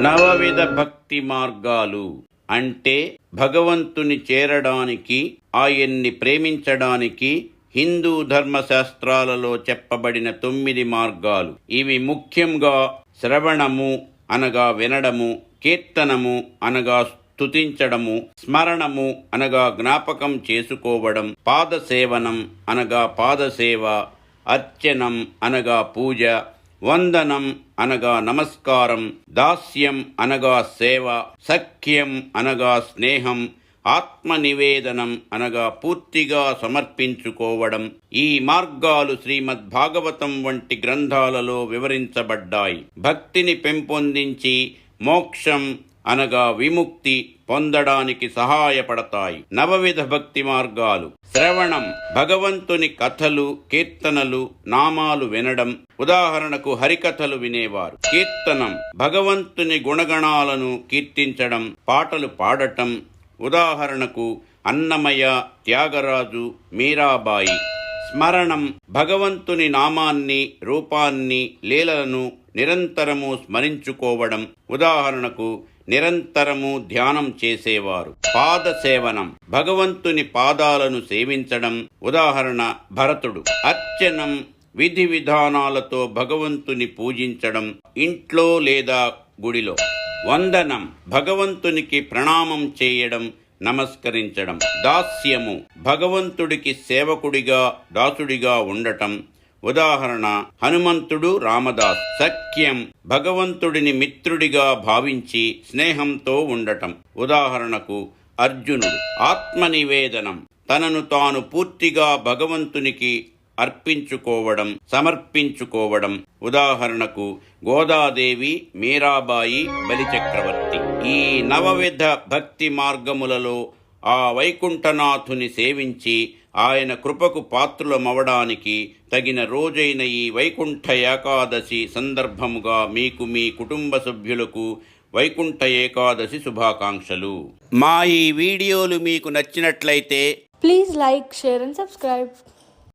నవవిధ భక్తి మార్గాలు అంటే భగవంతుని చేరడానికి ఆయన్ని ప్రేమించడానికి హిందూ ధర్మశాస్త్రాలలో చెప్పబడిన తొమ్మిది మార్గాలు. ఇవి ముఖ్యంగా శ్రవణము అనగా వినడము కీర్తనము అనగా స్తుతించడము స్మరణము అనగా జ్ఞాపకం చేసుకోవడం పాదసేవనం అనగా పాదసేవ అర్చనం అనగా పూజ వందనం అనగా నమస్కారం దాస్యం అనగా సేవ సఖ్యం అనగా స్నేహం ఆత్మ నివేదనం అనగా పూర్తిగా సమర్పించుకోవడం ఈ మార్గాలు శ్రీమద్ భాగవతం వంటి గ్రంథాలలో వివరించబడ్డాయి. భక్తిని పెంపొందించి మోక్షం అనగా విముక్తి పొందడానికి సహాయపడతాయి. నవవిధ భక్తి మార్గాలు. శ్రవణం భగవంతుని కథలు కీర్తనలు నామాలు వినడం. ఉదాహరణకు హరికథలు వినేవారు. కీర్తనం భగవంతుని గుణగణాలను కీర్తించడం. పాటలు పాడటం. ఉదాహరణకు అన్నమయ్య త్యాగరాజు మీరాబాయి. స్మరణం భగవంతుని నామాన్ని రూపాన్ని లీలలను నిరంతరము స్మరించుకోవడం. ఉదాహరణకు నిరంతరము ధ్యానం చేసేవారు. పాద సేవనం భగవంతుని పాదాలను సేవించడం. ఉదాహరణ భరతుడు. అర్చనం. విధి విధానాలతో భగవంతుని పూజించడం. ఇంట్లో లేదా గుడిలో. వందనం. భగవంతునికి ప్రణామం చేయడం. నమస్కరించడం. దాస్యము. భగవంతుడికి సేవకుడిగా దాసుడిగా ఉండటం. ఉదాహరణ హనుమంతుడు రామదాస్ సఖ్యం భగవంతుడిని మిత్రుడిగా భావించి స్నేహంతో ఉండటం. ఉదాహరణకు అర్జునుడు ఆత్మనివేదనం తనను తాను పూర్తిగా భగవంతునికి అర్పించుకోవడం సమర్పించుకోవడం. ఉదాహరణకు గోదాదేవి మీరాబాయి బలిచక్రవర్తి. ఈ నవవిధ భక్తి మార్గములలో ఆ వైకుంఠనాథుని సేవించి ఆయన కృపకు పాత్రులమవడానికి తగిన రోజైన ఈ వైకుంఠ ఏకాదశి సందర్భముగా మీకు మీ కుటుంబ సభ్యులకు వైకుంఠ ఏకాదశి శుభాకాంక్షలు. మా ఈ వీడియోలు మీకు నచ్చినట్లయితే please like share and subscribe.